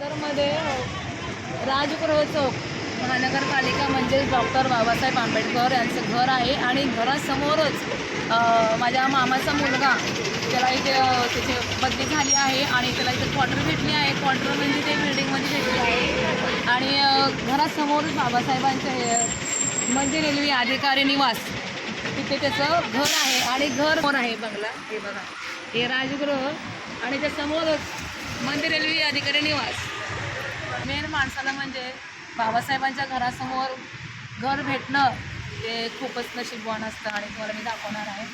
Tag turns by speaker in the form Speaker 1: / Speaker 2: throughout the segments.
Speaker 1: मध्ये राजगृह चौक महानगरपालिका म्हणजे डॉक्टर बाबासाहेब आंबेडकर यांचं घर आहे आणि घरासमोरच माझ्या मामाचा मुलगा त्याला इथे त्याची बदली झाली आहे आणि त्याला इथे क्वार्टर भेटली आहे. क्वार्टर म्हणजे ते बिल्डिंगमध्ये भेटली आहे. आणि घरासमोरच बाबासाहेबांचे हे मंदिर रेल्वे अधिकारी निवास. तिथे त्याचं घर आहे आणि घर समोर आहे बंगला हे बघा. हे राजगृह आणि त्या समोरच मंदिर रेल्वे अधिकारी निवास. मेन माणसाला म्हणजे बाबासाहेबांच्या घरासमोर घर भेटणं ते खूपच नशीबवान असतं आणि तुम्हाला मी दाखवणार आहे.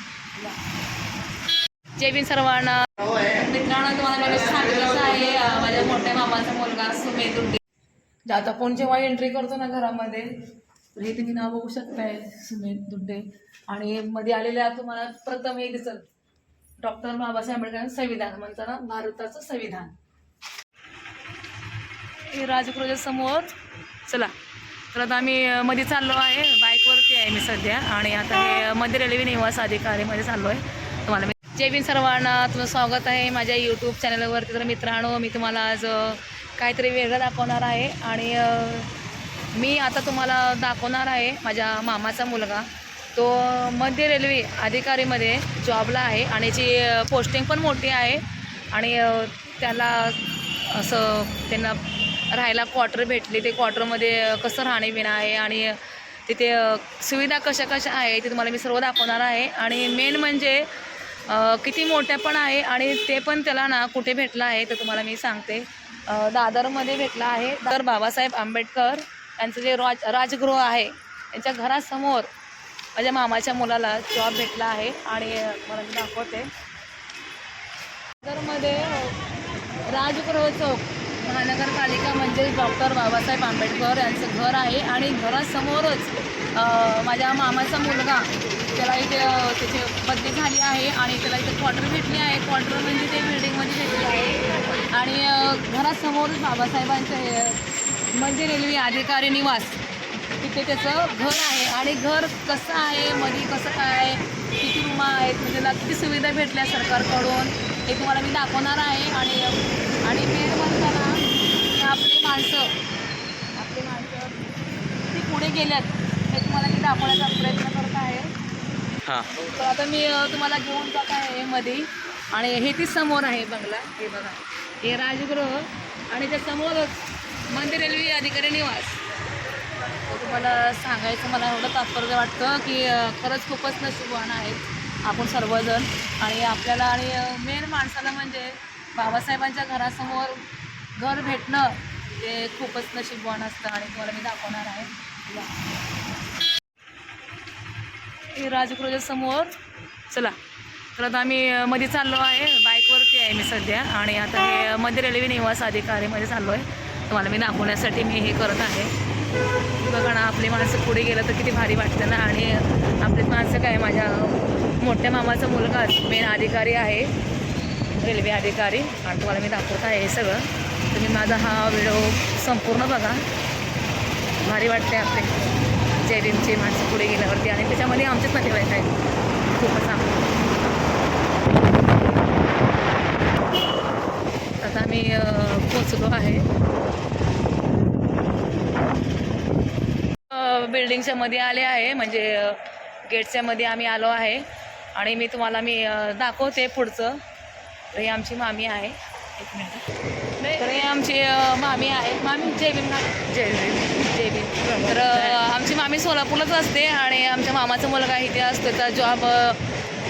Speaker 1: जय भीम सर्वांना. मित्रांनो तुम्हाला मी सांगितलं आहे माझ्या मोठ्या मामाचा मुलगा सुमेध दुड्डे आता आपण जेव्हा एंट्री करतो ना घरामध्ये हे तुम्ही नाव बघू शकताय सुमेध दुड्डे आणि मध्ये आलेल्या तुम्हाला प्रथम हे दिसल डॉक्टर बाबासाहेब आंबेडकर संविधान म्हणताना भारताचं संविधान. राजक्रोजा समोर. चला तर आता आम्ही मध्ये चाललो आहे. बाईकवरती आहे मी सध्या. आणि आता हे मध्य रेल्वे निवास अधिकारीमध्ये चाललो आहे तुम्हाला मी जय बिन सर्वांना तुमचं स्वागत आहे माझ्या यूट्यूब चॅनलवरती तर मित्रांनो मी तुम्हाला आज काहीतरी वेगळं दाखवणार आहे. आणि मी आता तुम्हाला दाखवणार आहे माझ्या मामाचा मुलगा. तो मध्य रेल्वे अधिकारीमध्ये जॉबला आहे. आणि जी पोस्टिंग पण मोठी आहे. आणि त्याला असं त्यांना राहायला क्वार्टर भेटले. ते क्वार्टरमध्ये कसं राहणे आहे आणि तिथे सुविधा कशा कशा आहे ते तुम्हाला मी सर्व दाखवणार आहे. आणि मेन म्हणजे किती मोठ्या पण आहे आणि ते पण त्याला ना कुठे भेटलं आहे तर तुम्हाला मी सांगते. दादरमध्ये भेटलं आहे. दादर बाबासाहेब आंबेडकर यांचं जे राज राजगृह आहे त्यांच्या घरासमोर माझ्या मामाच्या मुलाला जॉब भेटला आहे. आणि मला मी दाखवते. दादरमध्ये राजगृह चौक. महानगरपालिका म्हणजेच डॉक्टर बाबासाहेब आंबेडकर यांचं घर आहे आणि घरासमोरच माझ्या मामाचा मुलगा त्याला इथे त्याची बदली झाली आहे आणि त्याला इथे क्वार्टर भेटली आहे. क्वार्टर म्हणजे ते बिल्डिंगमध्ये भेटली आहे. आणि घरासमोरच बाबासाहेबांचं हे रेल्वे अधिकारी निवास. तिथे त्याचं घर आहे. आणि घर कसं आहे? मधी कसं काय? किती रूमा आहेत? म्हणजे त्याला किती सुविधा भेटल्या सरकारकडून? हे तुम्हाला मी दाखवणार आहे. आणि आणि मेन म्हणताना आपली माणसं. आपली माणसं. ती पुढे गेल्यात. हे तुम्हाला मी दाखवण्याचा प्रयत्न करत आहे.
Speaker 2: हां.
Speaker 1: तर आता मी तुम्हाला घेऊन जात आहे मध्ये आणि हे ती समोर आहे बंगला. हे बघा. हे राजगृह आणि त्या समोरच मंदिर रेल्वे अधिकारी निवास. तुम्हाला सांगायचं मला एवढं तात्पर्य वाटतं की खरंच खूपच नशीबवान आहेत आपण सर्वजण. आणि आपल्याला आणि मेन माणसाला म्हणजे बाबासाहेबांच्या घरासमोर घर भेटणं ते खूपच नशीबवान असतं आणि तुम्हाला मी दाखवणार आहे. या. समोर. चला तर आता आम्ही मध्ये चाललो आहे. बाईकवरती आहे मी सध्या. आणि आता हे मध्य रेल्वे निवास अधिकारीमध्ये चाललो आहे तुम्हाला मी दाखवण्यासाठी मी हे करत आहे. बघा ना आपली माणसं पुढे गेलं तर किती भारी वाटतं ना. आणि आपली माणसं काय माझ्या मोठ्या मामाचा मुलगा मेन अधिकारी आहे. रेल्वे अधिकारी. आणि तुम्हाला मी दाखवत आहे हे सगळं. तुम्ही माझा हा व्हिडिओ संपूर्ण बघा. भारी वाटते आपले. जय माणसं पुढे गेल्यावरती आणि त्याच्यामध्ये आमचेच नातेवाईक आहेत. खूपच आम आता आम्ही पोचलो आहे. बिल्डिंगच्या मध्ये आले आहे. म्हणजे गेटच्या मध्ये आम्ही आलो आहे. आणि मी तुम्हाला मी दाखवते पुढचं. ही आमची मामी आहे. एक मिनिट. तर ही आमची मामी आहे मामी जय भीम जय भीम. जय भीम. तर आमची मामी सोलापूरलाच असते आणि आमच्या मामाचा मुलगा इथे असतो. त्याचा जॉब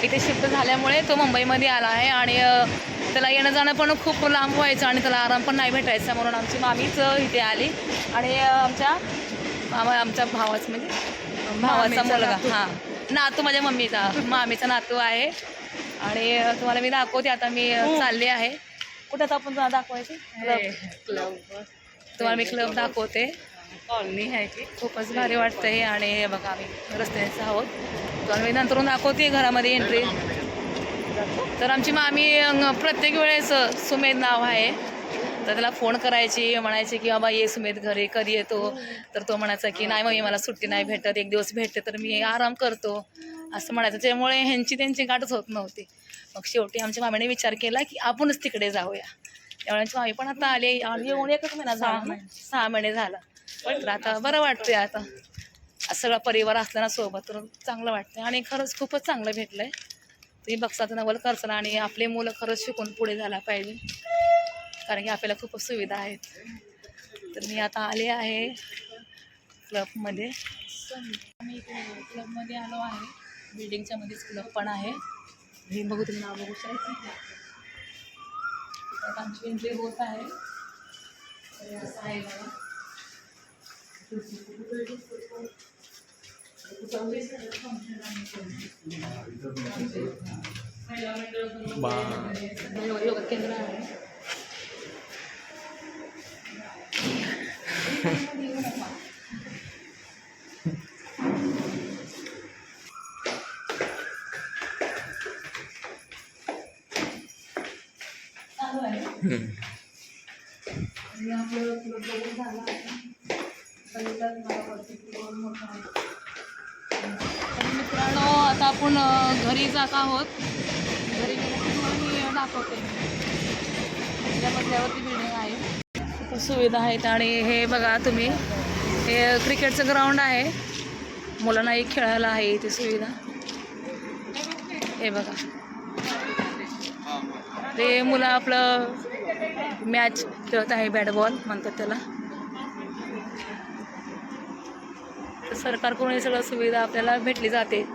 Speaker 1: इथे शिफ्ट झाल्यामुळे तो मुंबईमध्ये आला आहे आणि त्याला येणं जाणं पण खूप लांब व्हायचं आणि त्याला आराम पण नाही भेटायचा म्हणून आमची मामीच इथे आली. आणि आमच्या मामा आमच्या भावाचं म्हणजे भावाचा मुलगा. हां. नातू माझ्या मम्मीचा. मामीचा नातू आहे. आणि तुम्हाला मी दाखवते. आता मी अ, चालले आहे. कुठं आपण जा- दाखवायचे? क्लब तुम्हाला मी क्लब दाखवते.
Speaker 2: कॉलनी आहे की
Speaker 1: खूपच भारी वाटतं हे आणि हे बघा आम्ही रस्त्याचं आहोत. तुम्हाला मी नंतरून दाखवते घरामध्ये एंट्री तर आमची मामी प्रत्येक वेळेस सुमेध नाव आहे. तर त्याला फोन करायची म्हणायची की बाबा ये सुमेध घरी कधी येतो? तर तो म्हणायचा की नाही मग मला सुट्टी नाही भेटत. एक दिवस भेटते तर मी आराम करतो. असं म्हणायचं. त्यामुळे ह्यांची त्यांची गाठच होत नव्हती. मग शेवटी आमच्या मामीने विचार केला की आपणच तिकडे जाऊया. त्यावेळेस आम्ही पण आता आले. आम्ही येऊन एकच महिना झाला सहा महिने झाला. तर आता बरं वाटतंय आता. सगळा परिवार असला ना सोबत तर चांगलं वाटतंय. आणि खरंच खूपच चांगलं भेटलंय. तुम्ही बघता तर नवल करचाल आणि आपले मुलं खरंच शिकून पुढे झाला पाहिजे. कारण की आपल्याला खूपच सुविधा आहेत. तर मी आता आले आहे क्लबमध्ये आम्ही क्लबमध्ये आलो आहे. बिल्डिंगच्या मध्येच क्लब पण आहे. हे बघू तुम्ही नाव बघू शकता. आमची एंट्री होत आहे. असं आहे बघा. योगा केंद्र आहे. आपण घरी जात आहोत. घरी मी दाखवते. या बिल्डिंग आहे. सुविधा आहेत आणि हे बघा तुम्ही हे क्रिकेटचं ग्राउंड आहे. मुलांनाही खेळायला आहे इथे सुविधा. हे बघा. ते मुलं आपलं मॅच खेळत आहे बॅट बॉल म्हणतात त्याला. तर सरकारकडून हे सगळं सुविधा आपल्याला भेटली जाते.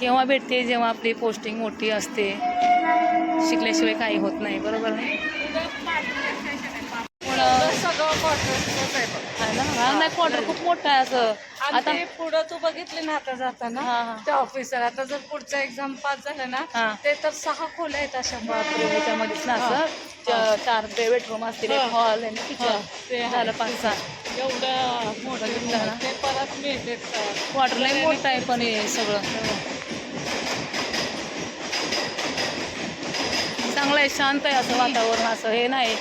Speaker 1: केव्हा भेटते जेव्हा आपली पोस्टिंग मोठी असते? शिकल्याशिवाय काही होत नाही बरोबर आहे नाही क्वार्टर खूप मोठं आहे असं. आता
Speaker 2: पुढं तू बघितले ना आता जाताना
Speaker 1: हा, हा.
Speaker 2: ते ऑफिसर आता जर पुढचा एक्झाम पास झालं ना. ते तर सहा खोल्या आहेत अशा.
Speaker 1: बापरे, ह्याच्यामध्येच ना असं? चार बेडरूम असतील. हॉल आणि किचन
Speaker 2: ते.
Speaker 1: झालं पाच सहा.
Speaker 2: एवढं मोठं? ते परत मिळते
Speaker 1: क्वार्टर लई मोठं आहे पण हे सगळं. चांगलं आहे शांत आहे असं वातावरण असं हे नाही.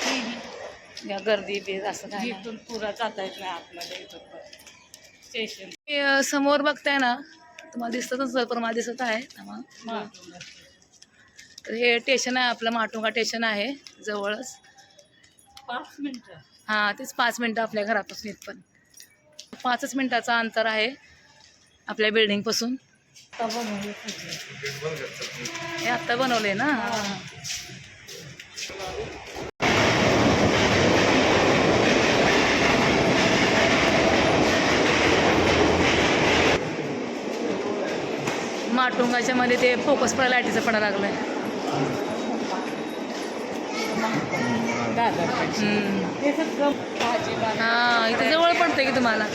Speaker 1: या गर्दी बी असं काय नाही.
Speaker 2: जिथून पुरा जाता येत नाही आतमध्ये इथून स्टेशन
Speaker 1: हे, अ, समोर बघताय ना तुम्हाला दिसतच मला दिसत आहे. थांबा. तर हे स्टेशन आहे आपलं माटुंगा स्टेशन आहे जवळच.
Speaker 2: पाच मिनिटं.
Speaker 1: हां तेच पाच मिनटं आपल्या घरापासून इथपर्यंत. पाचच मिनटाचं अंतर आहे आपल्या बिल्डिंगपासून. हे आत्ता बनवले ना? माटुंगाच्या मध्ये ते फोकस पडा लाईटीचं पडा लागलाय.
Speaker 2: हे
Speaker 1: हा इथे जवळ पडतंय की तुम्हाला?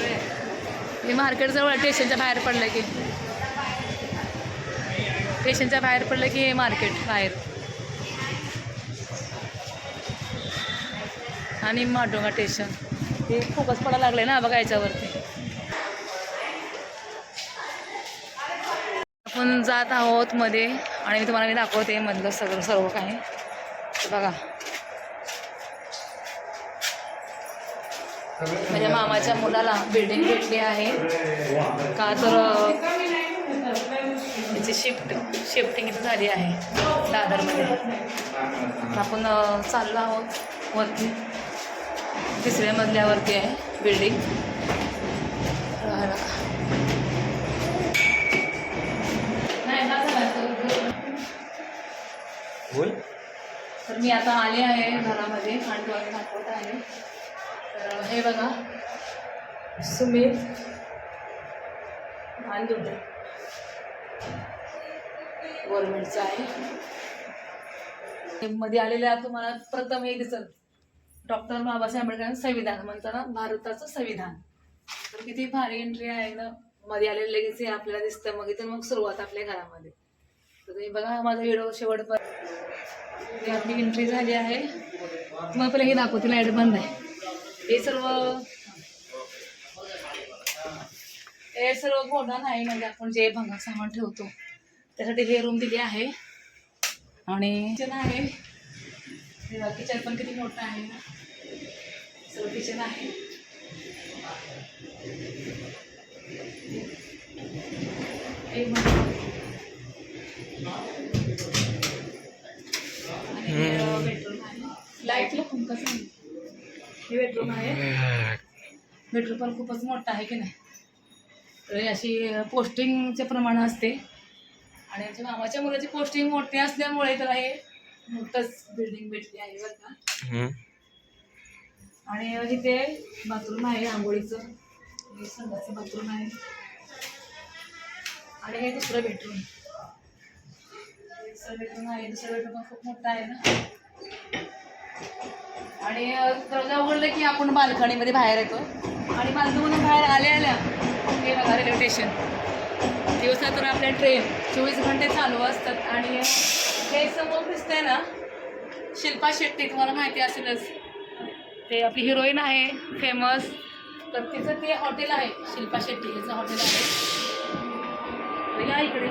Speaker 1: हे मार्केट जवळ स्टेशनच्या बाहेर पडलं की. स्टेशनच्या बाहेर पडलं की हे मार्केट बाहेर. आणि माटोंगा स्टेशन हे फोकस पडायला लागले ना बघा याच्यावरती. आपण जात आहोत मध्ये आणि मी तुम्हाला मी दाखवते मधलं सगळं सर्व काही. बघा. माझ्या मामाच्या मुलाला बिल्डिंग भेटली आहे. का तर त्याची शिफ्ट शिफ्टिंग इथं झाली आहे दादरमध्ये. आपण चाललो आहोत वरती. तिसऱ्या मजल्यावरती आहे बिल्डिंग तर मी आता आले आहे घरामध्ये आणि तुम्हाला दाखवत आहे. तर हे बघा. सुमित. आणि गव्हर्नमेंटचं आहे. मध्ये आलेल्या तुम्हाला प्रथम हे दिसत. डॉक्टर बाबासाहेब आंबेडकरांचं संविधान म्हणताना भारताचं संविधान. तर किती भारी एंट्री आहे ना. मध्ये आलेलं लगेच हे आपल्याला दिसतं. मग इथून मग सुरुवात आपल्या घरामध्ये. तर तुम्ही बघा माझा व्हिडिओ शेवटपर्यंत. आपली एंट्री झाली आहे. तुम्हाला पहिले हे दाखवते लाइट बंद आहे. हे सर्व हे सर्व गोडा नाही म्हणजे आपण जे भंगार सामान ठेवतो. त्यासाठी हे रूम दिली आहे. आणि किचन आहे. किचन पण किती मोठं आहे. सर्व किचन आहे. आणि बेडरूम आहे. लाइट लावून बेडरूम आहे? बेडरूम पण खूपच मोठा आहे की नाही? तर ही अशी पोस्टिंगचे प्रमाण असते. आणि आमच्या मामाच्या मुलाची पोस्टिंग मोठी असल्यामुळे त्याला हे मोठंच बिल्डिंग भेटली आहे बरं का. आणि इथे बाथरूम आहे आंघोळीचं. हे संडाचं बाथरूम आहे. आणि हे दुसरं बेडरूम दुसरं बेडरूम आहे दुसरं बेडरूम खूप मोठं आहे ना. आणि दरवाजा उघडलं की आपण बाल्कनीमध्ये बाहेर येतो. आणि बाल्कनीमधून बाहेर आल्या आल्या हे बघा रेल्वे स्टेशन दिवसातून आपल्या ट्रेन चोवीस घंटे चालू असतात आणि हे समोर दिसतंय ना शिल्पा शेट्टी तुम्हाला माहिती असेलच. ते आपली हिरोईन आहे फेमस तर तिचं ते हॉटेल आहे शिल्पा शेट्टी हिचं हॉटेल आहे. तर या इकडे.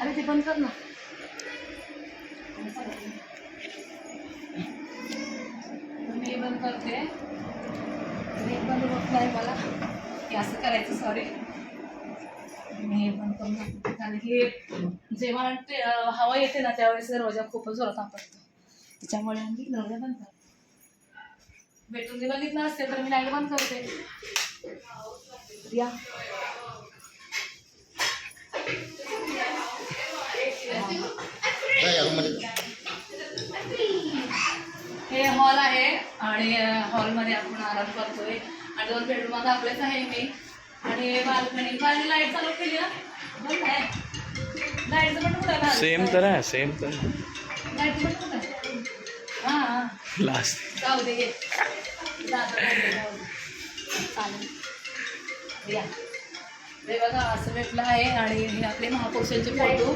Speaker 1: अरे ते बंद कर ना तर मी बंद करते. हे पण होत नाही मला. हे असं करायचं सॉरी मी हे पण करून टाकते. कारण की जेव्हा ते हवा येते ना त्यावेळेस दरवाजा खूपच जोरात आपटतो. त्याच्यामुळे आम्ही दरवाजा बंद करतो. बेडरूम बघितलं असते तर मी लाइट बंद करते. तर या हे हॉल आहे आणि हॉलमध्ये आपण आराम करतोय. आणि दोन बेडरूम आता आपलेच आहे मी. आणि बाल्कनी बाल्कनी लाइट चालू केली ना बंद आहे. लाईटचं पण कुठं?
Speaker 3: सेम तर आहे सेम तर
Speaker 1: लाईटचं पण कुठं आहे? हां
Speaker 3: लास्ट
Speaker 1: जाऊ दे जाऊ. चालेल. या. हे बघा असं भेटलं आहे आणि हे आपले महापुरुषांचे फोटो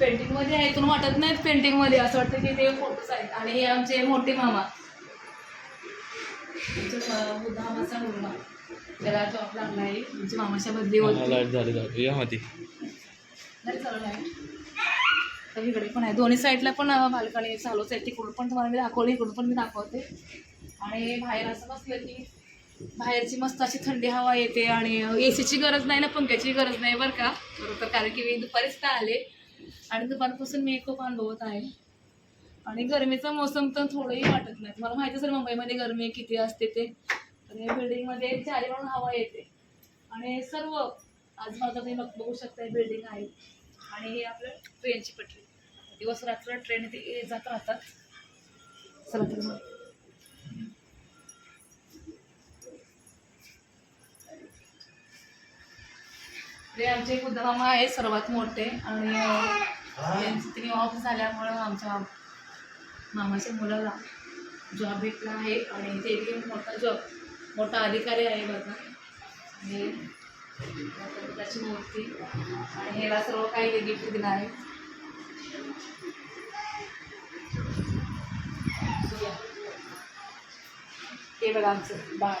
Speaker 1: पेंटिंगमध्ये आहे इथून वाटत नाहीत पेंटिंगमध्ये? असं वाटतं की ते फोटोज आहेत. आणि हे आमचे मोठे मामा. आमचे म- बुद्धा मामाचा मुलगा. त्याला जॉब लागला आहे आमच्या मामाच्या
Speaker 3: या मध्ये
Speaker 1: आहे. तर इकडे पण आहे. दोन्ही साईडला पण बाल्कनी चालूच आहे. तिकडून पण तुम्हाला मी दाखवली इकडून पण मी दाखवते. आणि बाहेर असं बसलं की बाहेरची मस्त अशी थंडी हवा येते आणि ए सीची गरज नाही ना पंख्याची गरज नाही बरं का? बरं तर कारण की मी दुपारीच का आले आणि दुपारपासून मी खूप अनुभवत आहे. आणि गरमीचा मोसम तर थोडंही वाटत नाही. तुम्हाला माहिती असेल मुंबईमध्ये गरमी किती असते ते. तर या बिल्डिंगमध्ये चारी म्हणून हवा येते. आणि सर्व आजूबाजूला तुम्ही बघ- बघू शकता बिल्डिंग आहे. आणि हे आपलं ट्रेनची पटरी. दिवस रात्र ट्रेन इथे ये- जात राहतात. चला ते आमचे बुद्धमामा मामा आहे सर्वात मोठे. आणि अं, यांचं तिने ऑफ झाल्यामुळं आमच्या मामाच्या मुलाला जॉब भेटला आहे. आणि ते बी मोठा जॉब मोठा अधिकारी आहे बघा. आणि त्याची मूर्ती. आणि ह्याला सर्व काही गिफ्ट दिलं आहे. हे बघा आमचं बाळ.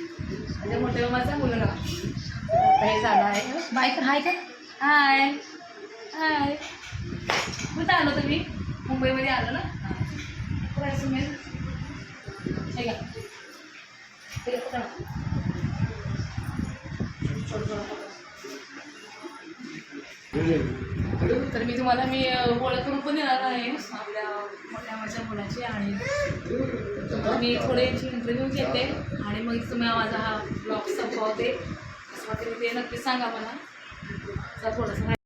Speaker 1: म्हणजे मोठ्या मामाचा मुलगा. आता हे झालं आहे. बाय हाय का? हाय. हाय. कुठं आलो तुम्ही? मुंबईमध्ये आलो ना? हां. सुमेल हे घ्या. तर मी तुम्हाला मी ओळख करून पण देणार आहे आपल्या त्या माझ्या मुलाची आणि मी थोडे इंटरव्ह्यू घेते आणि मग तुम्ही माझा हा ब्लॉग संपवते असं वाटते ते नक्की सांगा मला. थोडंसं